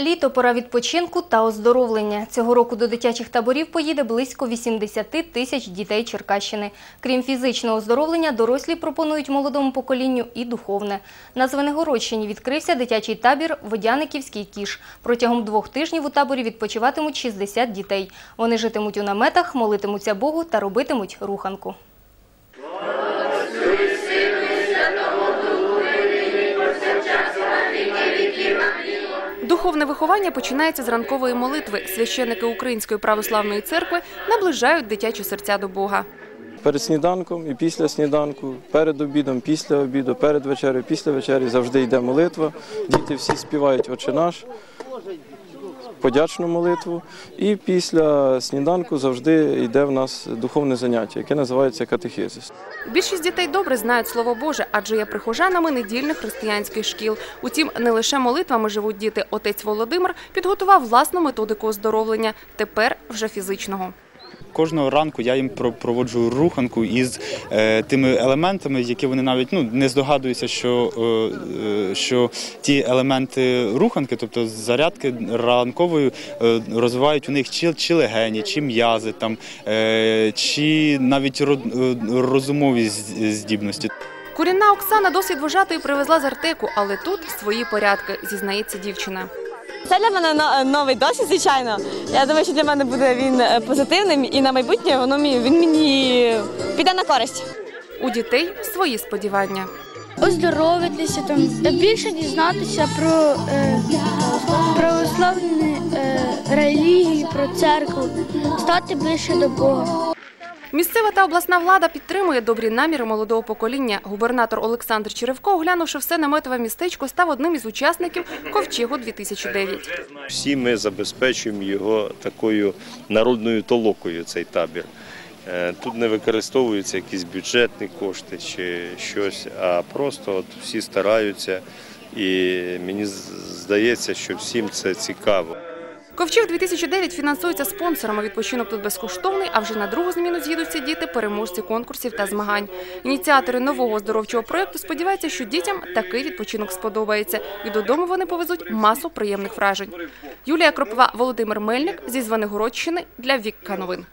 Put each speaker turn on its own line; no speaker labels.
Літо – пора відпочинку та оздоровлення. Цього року до дитячих таборів поїде близько 80 тисяч дітей Черкащини. Крім фізичного оздоровлення, дорослі пропонують молодому поколінню і духовне. На Звенигородщині відкрився дитячий табір «Водяниківський кіш». Протягом двох тижнів у таборі відпочиватимуть 60 дітей. Вони житимуть у наметах, молитимуться Богу та робитимуть руханку.
Духовне виховання починається з ранкової молитви. Священники Української православної церкви наближають дитячі серця до Бога.
Перед сніданком і після сніданку, перед обідом, після обіду, перед вечерею, після вечері завжди йде молитва. Діти всі співають «Отче наш», подячну молитву. І після сніданку завжди йде в нас духовне заняття, яке називається катехизис.
Більшість дітей добре знають слово Боже, адже є прихожанами недільних християнських шкіл. Утім, не лише молитвами живуть діти. Отець Володимир підготував власну методику оздоровлення, тепер вже фізичного.
Кожного ранку я їм про- проводжу руханку із е, тими елементами, які вони навіть ну не здогадуються, що, е, е, що ті елементи руханки, тобто зарядки ранкової, розвивають у них чи, чи легені, чи м'язи, там, чи навіть ро- розумові здібності.
Корінна Оксана досвід вожатої привезла з Артеку, але тут свої порядки, зізнається дівчина.
Це для мене новий досвід, звичайно. Я думаю, що для мене буде він е, позитивним і на майбутнє воно мені- він мені піде на користь.
У дітей свої сподівання.
оздоровитися, там більше дізнатися про е, православні е, релігії, про церкву, стати ближче до Бога.
Місцева та обласна влада підтримує добрі наміри молодого покоління. Губернатор Олександр Черевко, оглянувши все наметове містечко, став одним із учасників Ковчегу 2009
Всі ми забезпечуємо його такою народною толокою, цей табір. Е, Тут не використовуються якісь бюджетні кошти чи щось, а просто от всі стараються, і мені здається, що всім це цікаво.
Ковчег 2009 фінансується спонсорами. Відпочинок тут безкоштовний, а вже на другу зміну з'їдуться діти, переможці конкурсів та змагань. Ініціатори нового оздоровчого проєкту сподіваються, що дітям такий відпочинок сподобається, і додому вони повезуть масу приємних вражень. Юлія Кропова, Володимир Мельник зі Звенигородщини для Вікка новин.